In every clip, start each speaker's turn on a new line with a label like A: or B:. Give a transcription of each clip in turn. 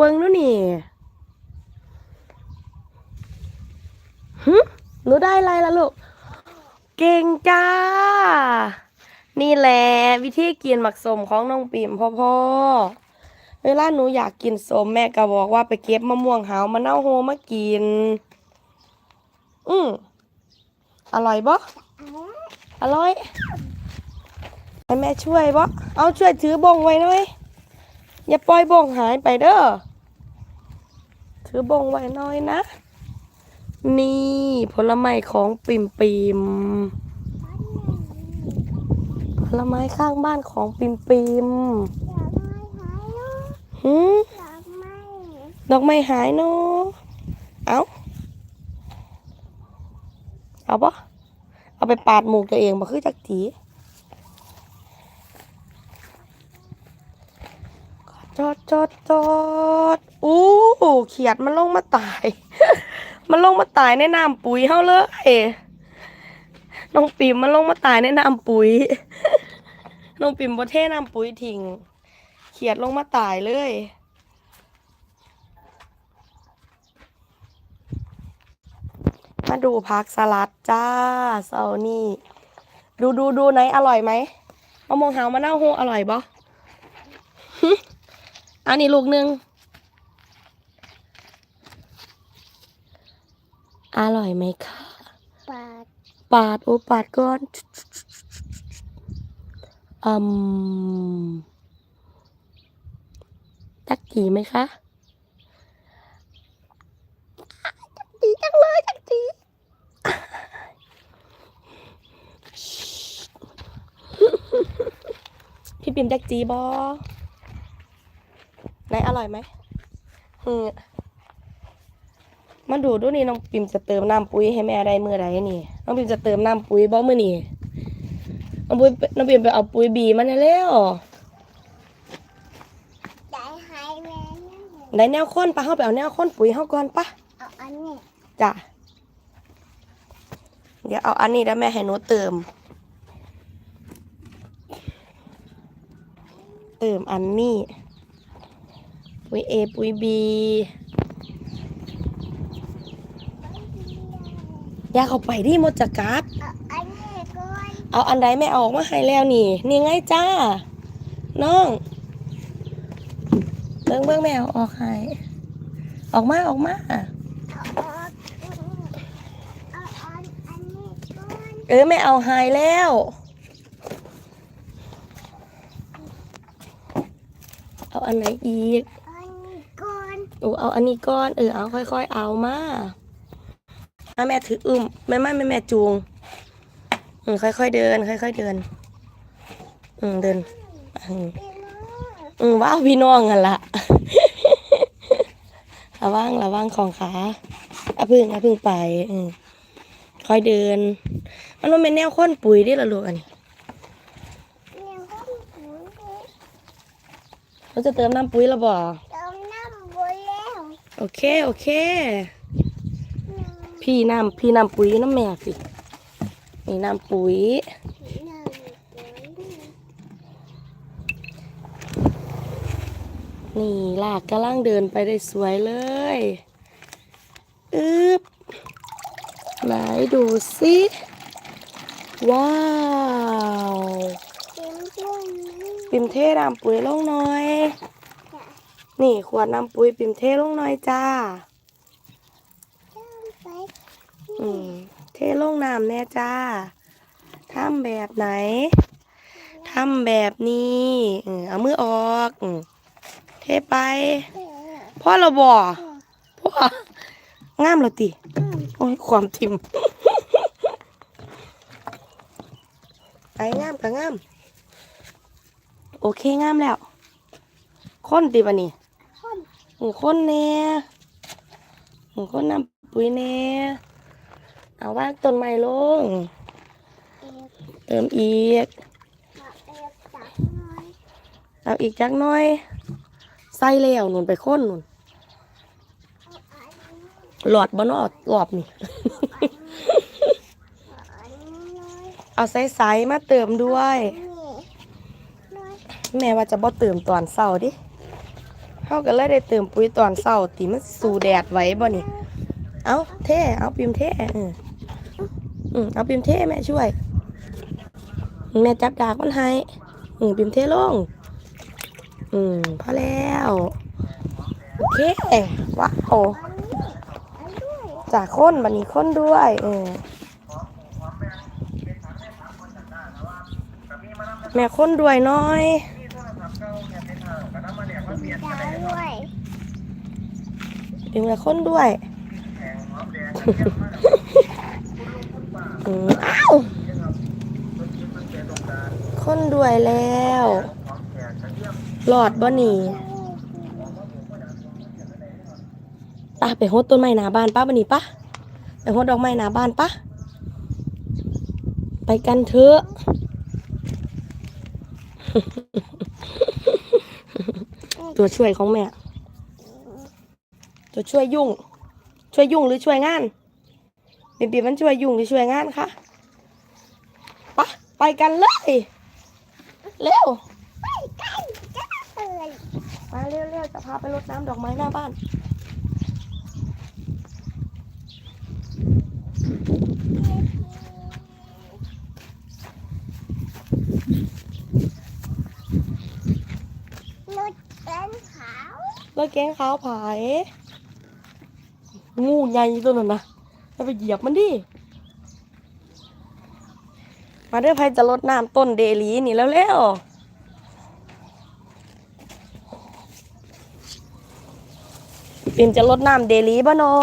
A: เบิ่งนู่นนี่หึหนูได้อะไรล่ะลูก เก่งจ้า นี่แหละวิธีกินหมักสมของน้องปิ่มพ่อพ่อเวลาหนูอยากกินสมแม่ก็บอกว่าไปเก็บมะม่วงหาวมะนาวโฮมากิน อืมอร่อยบ่อร่อยให้แม่ช่วยบ่เอาช่วยถือบงไว้หน่อยอย่าปล่อยบงหายไปเด้อ ถือบงไว้น่อยนะ นี่ผลไม้ของปิ่มปิมผลไม้ข้างบ้านของปิ่มปิมหืมดอกไม้หายเนาะเอาเอาปะเอาไปปาดหมูกตัวเองมาคือจักจี จอดจอดจอดอู้เขียดมันลงมาตาย มันลงมาตายในน้ำปุ๋ยเฮาเลยน้องปิ่มมันลงมาตายในน้ำปุ๋ยน้องปิ่มบ่เทน้ำปุ๋ยทิ้งเขียดลงมาตายเลยมาดูผักสลัดจ้าเซานี่ ดูดูดูไหนอร่อยไหมมะม่วงหาวมะนาวโฮอร่อยบ่ อันนี้ลูกหนึ่งอร่อยไหมคะ
B: ปาด
A: ปาด โอปาดก่อนอืมจักจีไหมคะจักจีจังเลยจักจีพี่ปิ่มจักจีบอไหน อร่อยไหมอืมมาดูดูนี่น้องปิมจะเติมน้ำปุ๋ยให้แม่ได้เมื่อไรนี่น้องปิมจะเติมน้ำปุ๋ยบ่เมื่อนี่น้องปุ๋ยน้องปิมไปเอาปุ๋ยบีมาแน่แล้ว
B: ใจหายแม่
A: ได้แนวข้นปะเฮาไปเอาแนวข้นปุ๋ยเฮาก่อนปะ
B: เอาอันนี้
A: จ้ะเดี๋ยวเอาอันนี้แล้วแม่ให้หนูเติม เติมอันนี้ ปุ๋ยเอปุ๋ยบีอยากเอาไปดิหมดจะกัด
B: เอาอันนี้ก่อน
A: เอาอันใดไม่เอาออกมาให้แล้วนี่ นี่ไงจ้า น้อง เบิ้งเบิ้งแม่เอาออกให้ออกมา ออกมา
B: เอาออกเอาอันอันนี้ก่อน
A: เออแม่เอาให้แล้ว เอาอันไหนอีก
B: อันนี้ ก่อน
A: โอ้เอาอันนี้ก่อนเออเอาค่อย ๆ เอามาถ้าแม่ถืออึมแม่ไม่แม่แม่จูงอืมค่อยๆเดิน ค่อย ๆ เดิน อืมเดินอืม
B: พี่น้อง
A: อืมว้าวพี่น้องกันละระวังระวังของขาอะพึ่งอะพึ่งไป อืมค่อยเดิน มันมันเป็นแนวข้นปุ๋ยเดิละลูกอันนี้
B: เลี้ยงข้าวหมูเด็ก
A: เราจะเติมน้ำปุ๋ยและบ่
B: เติมน้ำบัวแล้ว
A: โอเค โอเค พี่น้ำพี่น้ำปุ๋ยน้ำแม่สินี่น้ำปุ๋ย
B: น้ำบัว
A: นี่ลากกำลังเดินไปได้สวยเลยอึบไหนดูสิว้าว
B: เต็มพุ่งนี้
A: ปิ่มเทน้ำปุ๋ยลงหน่อย นี่ขวดน้ำปุ๋ยปิ่มเทลงหน่อยจ้า
B: จ้างไป
A: อืมเทลงน้ำแน่จ้าทำแบบไหนทำแบบนี้เอามือออกเทไปพ่อเราบ่พ่องามเรอติโอ้ยความทิมไอ้งามกับงาม โอเคงามแล้ว คนติบะนี่ หนึ่งคนแน่หนึ่งคนนำปุ๋ยแน่เอาว่างต้นไม้ลง
B: เติ
A: มอีก
B: มาเอกจับหน่อย
A: เอาอีกจักหน้อย ใส่แล้วหนุนไปค้นหนุน
B: เอาอัน
A: หลอดบ่นอดหลอบนี่
B: อันนี้หน่อย
A: เอาใสๆมาเติมด้วย
B: นี่หน่อย
A: แม่ว่าจะบ่เติมตอนเศร้าดิ เฮาก็เลยได้เติมปุ๋ยตอนเช้าติมันสู่แดดไว้บ่นี่ เอาเท่เอาปิมเท่เอออืมเอาปิมเท่แม่ช่วย แม่จับดากมันให้อืมปิมเท่ลง อืมพอแล้วโอเคว้าว
B: อันนี้อันด้วย
A: จากค้นบันนี้ค้นด้วยเออแม่ค้นด้วยน้อย
B: ด้วย
A: ดึงแม่ค้นด้วยอืมอ้าวค้นด้วยแล้วหลอดบ่หนีป้าไปโฮดต้นไม้หน้าบ้านป้าบันนี้ป้าไปโฮดดอกไม้หน้าบ้านป้าไปกันเถอะ ตัวช่วยของแม่ ตัวช่วยยุ่ง ช่วยยุ่งหรือช่วยงานบีบีมันช่วยยุ่งหรือช่วยงานคะปะไปกันเลยเร็ว
B: ไปกันจ้าเอ่ย
A: มาเร็วๆจะพาไปรดน้ำดอกไม้หน้าบ้าน
B: รถเป็นขาว
A: แล้วแกงขาวผายงูใหญ่ตัวนั้นนะจะไปเหยียบมันดิ มาเด้อใครจะลดน้ำต้นเดลีนี่แล้วเร็วเปิ่มจะลดน้ำเดลีบ้านอ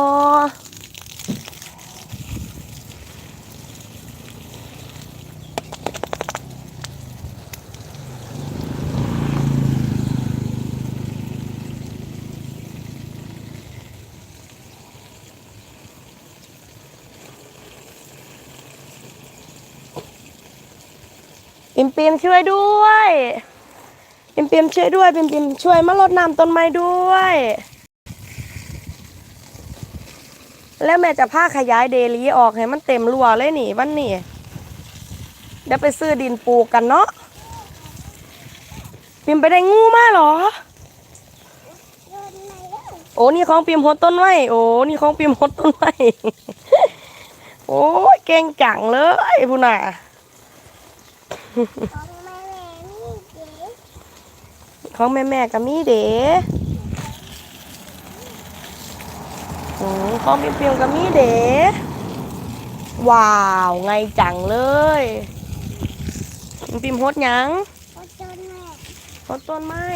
A: มปิมช่วยด้วยปิมปิมช่วยด้วยปิมปิมช่วยมารดน้ำต้นไม้ด้วย แล้วแม่จะพาขยายเดลีออกให้มันเต็มรัวเลยนี่วันนี้เดี๋ยวไปซื้อดินปลูกกันเนาะปิมไปได้งูมาเหรอ โอ้นี่ของปิมหดต้นไม้โอ้นี่ของปิมหดต้นไม้โอ้ยเก่งจังเลยพูน่ะ
B: ของแม่แม่นี่เจ๊
A: ขอแม่แม่กับมีเด๋อืมของปิมปิมกับมีเด๋ว้าว ไงจังเลยปิมปิมหดยัง
B: รถจนแม่
A: หดต้นไม้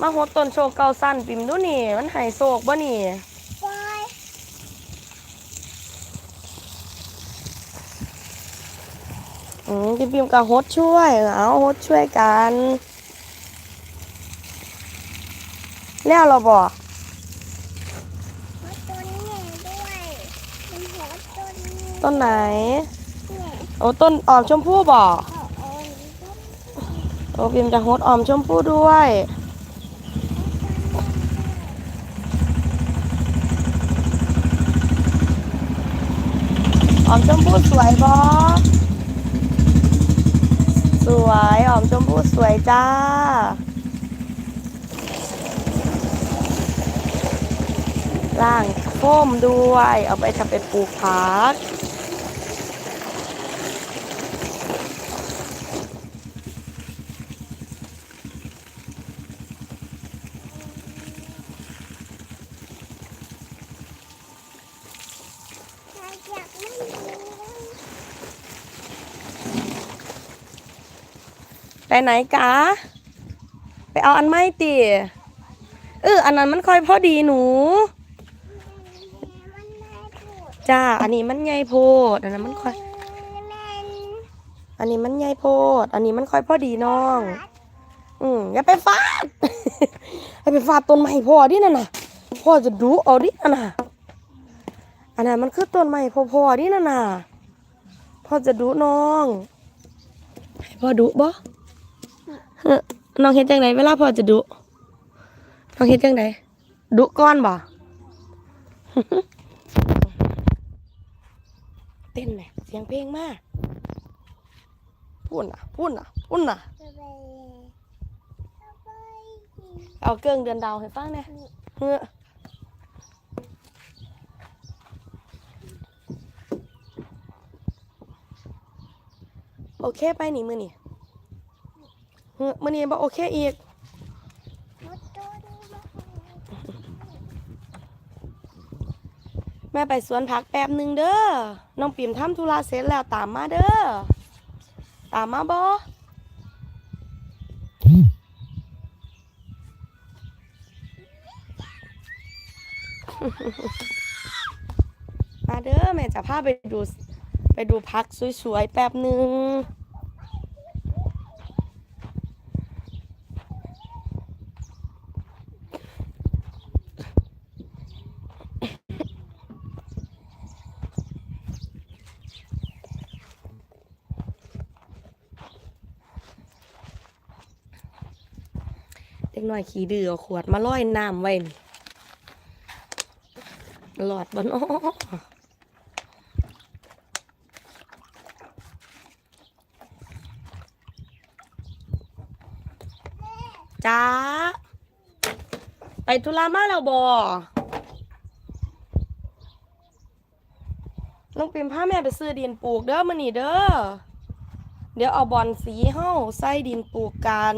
A: มาหดต้นโชกเกาสั้นปิมดูนี่ มันหายโศกบ่นี่
B: ปล่อย
A: อืมปิมปิมกับโฮดช่วยเอาโฮดช่วยกันแล้วเราบอก
B: ต้น
A: ไหน โอ้ต้นออมชมพู่บอกโอ้ปิมจะฮดออมชมพู่ด้วยออมชมพู่สวยบอ สวยออมชมพู่สวยจ้า ล่างโฟมด้วย เอาไปทำเป็นปลูกผัก
B: ใครอยากไม่มี
A: ไปไหนกะไปเอาอันไม่ตีเอออันนั้นมันค่อยพอดีหนูจ้าอันนี้มันใหญ่โพดอันนั้นมันค่อย อันนี้มันใหญ่โพด อันนี้มันค่อยพอดีน้อง อืมอย่าไปฟาดอย่าไปฟาดต้นไม้พ่อดินั่นน่ะพ่อจะดูเอาดินั่นน่ะอันนั้นมันคือต้นไม้พ่อพ่อดินั่นน่ะพ่อจะดูน้อง ให้พ่อดูบ่เฮ้อ น้องเฮ็ดจังไดเวลาพ่อจะดูน้องเฮ็ดจังไดดูก่อนบ่เต้นแหมเสียงเพลงมากพูดน่ะพูดน่ะพูดน่ะ
B: จะไปจะไป
A: เอาเกิงเดือนดาวให้ฟังเนี่ยเฮ้อโอเคไปนี่มือนี่ เฮ้อมือนี่บอกโอเคอีกแม่ไปสวนผักแป๊บหนึ่งเด้อ น้องปิ่มทำธุระเสร็จแล้วตามมาเด้อ ตามมาบอมาเด้อแม่จะพาไปดูไปดูพักสวยๆแป๊บหนึ่ง ด็กน้อยขี้ดื้อเอาขวดมาลอยน้ำไว้นี่หลอดบนอ้อจ้า ไปธุระมาแล้วบอน้องปิมพาแม่ไปซื้อดินปลูกเด้อมานี่เด้อ เดี๋ยวเอาบอลสีเฮ้าใส่ดินปลูกกัน